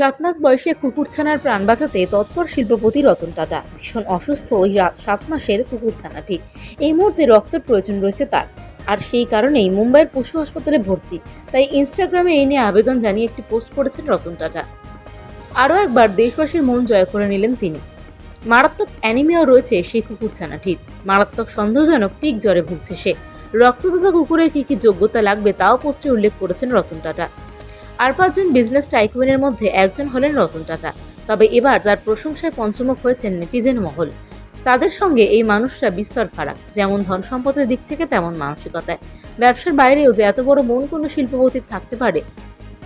সাতনাথ বয়সে এক কুকুরছানার প্রাণ বাঁচাতে তৎপর শিল্পপতি রতন টাটা। ভীষণ অসুস্থ ওই সাত মাসের কুকুরছানাটি এই মুহূর্তে রক্তের প্রয়োজন রয়েছে তার। আর সেই কারণেই মুম্বাইয়ের পশু হাসপাতালে ভর্তি। তাই ইনস্টাগ্রামে এই নিয়ে আবেদন জানিয়ে একটি পোস্ট করেছেন রতন টাটা। আরও একবার দেশবাসীর মন জয় করে নিলেন তিনি। মারাত্মক অ্যানিমিয়াও রয়েছে সেই কুকুরছানাটির মারাত্মক সন্দেহজনক টিক জ্বরে ভুগছে সে। রক্তদাতা কুকুরের কী কী যোগ্যতা লাগবে তাও পোস্টে উল্লেখ করেছেন রতন টাটা। আর পাঁচজন বিজনেস টাইকুইনের মধ্যে একজন হলেন রতন টাটা। তবে এবার তার প্রশংসায় পঞ্চমুখ হয়েছেন নেটিজেন মহল। তাদের সঙ্গে এই মানুষরা বিস্তর ফারাক, যেমন ধন সম্পদের দিক থেকে তেমন মানসিকতায়। ব্যবসার বাইরেও যে এত বড় মন কোনো শিল্পপতির থাকতে পারে,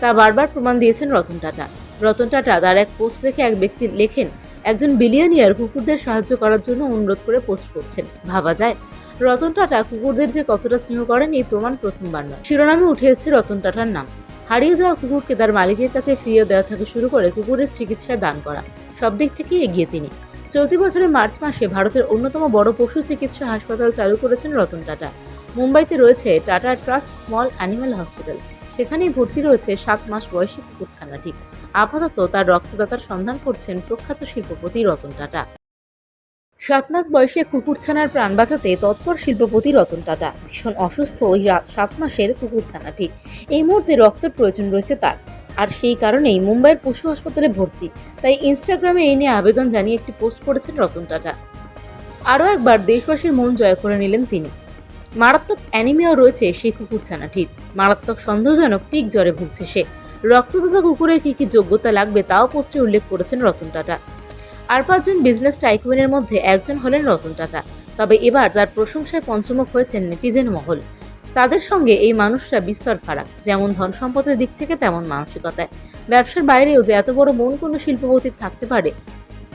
তা বারবার প্রমাণ দিয়েছেন রতন টাটা। রতন টাটা তার এক পোস্ট দেখে এক ব্যক্তি লেখেন, একজন বিলিয়নিয়ার কুকুরদের সাহায্য করার জন্য অনুরোধ করে পোস্ট করছেন। ভাবা যায়। রতন টাটা কুকুরদের যে কতটা স্নেহ করেন, এই প্রমাণ প্রথমবার নয়। শিরোনামে উঠে এসেছে রতন টাটার নাম। হারিয়ে যাওয়া কুকুরকে তার মালিকের কাছে ফিরিয়ে দেওয়া থেকে শুরু করে কুকুরের চিকিৎসায় দান করা, সব দিক থেকেই এগিয়ে তিনি। চলতি বছরের মার্চ মাসে ভারতের অন্যতম বড় পশু চিকিৎসা হাসপাতাল চালু করেছেন রতন টাটা। মুম্বাইতে রয়েছে Tata trust small animal hospital. সেখানেই ভর্তি রয়েছে সাত মাস বয়সী কুকুর ছানাটি। আপাতত তার রক্তদাতার সন্ধান করছেন প্রখ্যাত শিল্পপতি রতন টাটা। সাতনাথ বয়সে এক কুকুরছানার প্রাণ বাঁচাতে তৎপর শিল্পপতি রতন টাটা। ভীষণ অসুস্থ ওই সাত মাসের কুকুরছানাটি এই মুহূর্তে রক্তের প্রয়োজন রয়েছে তার। আর সেই কারণেই মুম্বাইয়ের পশু হাসপাতালে ভর্তি। তাই ইনস্টাগ্রামে এই নিয়ে আবেদন জানিয়ে একটি পোস্ট করেছেন রতন টাটা। আরও একবার দেশবাসীর মন জয় করে নিলেন তিনি। মারাত্মক অ্যানিমিয়াও রয়েছে সেই কুকুরছানাটির মারাত্মক সন্দেহজনক টিক জ্বরে ভুগছে সে। রক্তদাতা কুকুরের কী কী যোগ্যতা লাগবে তাও পোস্টে উল্লেখ করেছেন রতন টাটা। আর পাঁচজন বিজনেস টাইকুইনের মধ্যে একজন হলেন রতন টাটা। তবে এবার তার প্রশংসায় পঞ্চমুখ হয়েছেন নেটিজেন মহল। তাদের সঙ্গে এই মানুষরা বিস্তর ফারাক, যেমন ধন সম্পদের দিক থেকে তেমন মানসিকতায়। ব্যবসার বাইরেও যে এত বড় মন কোনো শিল্পপতি থাকতে পারে,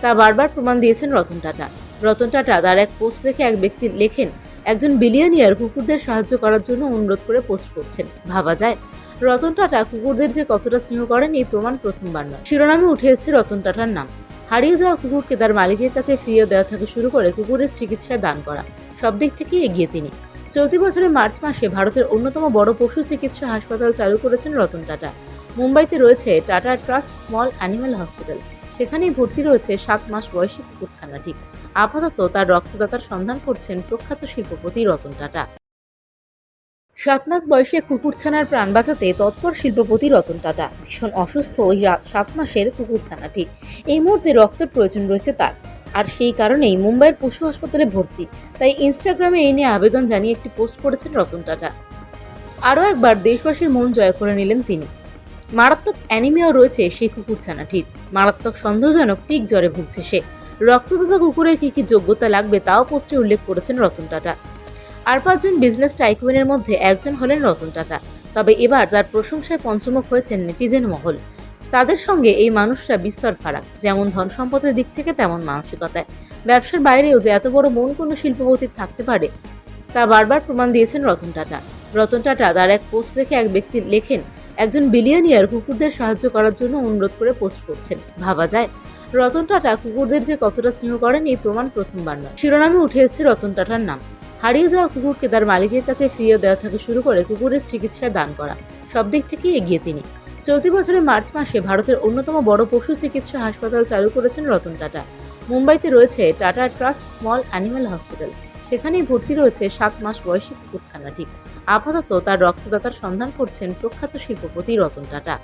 তা বারবার প্রমাণ দিয়েছেন রতন টাটা। রতন টাটা তার এক পোস্ট দেখে এক ব্যক্তি লেখেন, একজন বিলিয়নিয়ার কুকুরদের সাহায্য করার জন্য অনুরোধ করে পোস্ট করছেন। ভাবা যায়, রতন টাটা কুকুরদের যে কতটা স্নেহ করেন এই প্রমাণ প্রথমবার নয়। শিরোনামে উঠে এসেছে রতন টাটার নাম। হারিয়ে যাওয়া কুকুরকে তার মালিকের কাছে ফিরিয়ে দেওয়া থেকে শুরু করে কুকুরের চিকিৎসায় দান করা, সব দিক থেকেই এগিয়ে তিনি। চলতি বছরের মার্চ মাসে ভারতের অন্যতম বড় পশু চিকিৎসা হাসপাতাল চালু করেছেন রতন টাটা। মুম্বাইতে রয়েছে Tata trust small animal hospital. সেখানেই ভর্তি রয়েছে সাত মাস বয়সী কুকুর কুকুরছানাটি আপাতত তার রক্তদাতার সন্ধান করছেন প্রখ্যাত শিল্পপতি রতন টাটা। সাতনাথ বয়সে এক কুকুরছানার প্রাণ বাঁচাতে তৎপর শিল্পপতি রতন টাটা। ভীষণ অসুস্থ ওই সাত মাসের কুকুরছানাটি এই মুহূর্তে রক্তের প্রয়োজন রয়েছে তার। আর সেই কারণেই মুম্বাইয়ের পশু হাসপাতালে ভর্তি। তাই ইনস্টাগ্রামে এই নিয়ে আবেদন জানিয়ে একটি পোস্ট করেছেন রতন টাটা। আরও একবার দেশবাসীর মন জয় করে নিলেন তিনি। মারাত্মক অ্যানিমিয়াও রয়েছে সেই কুকুরছানাটির মারাত্মক সন্দেহজনক টিক জ্বরে ভুগছে সে। রক্তদাতা কুকুরের কী কী যোগ্যতা লাগবে তাও পোস্টে উল্লেখ করেছেন রতন টাটা। আর পাঁচজন বিজনেস টাইকুইনের মধ্যে একজন হলেন রতন টাটা। তবে এবার তার প্রশংসায় পঞ্চমুখ হয়েছেন নেটিজেন মহল। তাদের সঙ্গে এই মানুষরা বিস্তর ফারাক, যেমন ধন সম্পদের দিক থেকে তেমন মানসিকতায়। ব্যবসার বাইরেও যে এত বড় মন কোনো শিল্পপতির থাকতে পারে, তা বারবার প্রমাণ দিয়েছেন রতন টাটা। রতন টাটা তার এক পোস্ট দেখে এক ব্যক্তি লেখেন, একজন বিলিয়নিয়ার কুকুরদের সাহায্য করার জন্য অনুরোধ করে পোস্ট করছেন। ভাবা যায়, রতন টাটা কুকুরদের যে কতটা স্নেহ করেন এই প্রমাণ প্রথমবার নয়। শিরোনামে উঠে এসেছে রতন টাটার নাম। হারিয়ে যাওয়া কুকুরকে তার মালিকের কাছে ফিরিয়ে দেওয়া থেকে শুরু করে কুকুরের চিকিৎসায় দান করা, সব দিক থেকেই এগিয়ে তিনি। চলতি বছরের মার্চ মাসে ভারতের অন্যতম বড় পশু চিকিৎসা হাসপাতাল চালু করেছেন রতন টাটা। মুম্বাইতে রয়েছে Tata trust small animal hospital. সেখানেই ভর্তি রয়েছে সাত মাস বয়সী কুকুর কুকুরছানাটি আপাতত তার রক্তদাতার সন্ধান করছেন প্রখ্যাত শিল্পপতি রতন টাটা।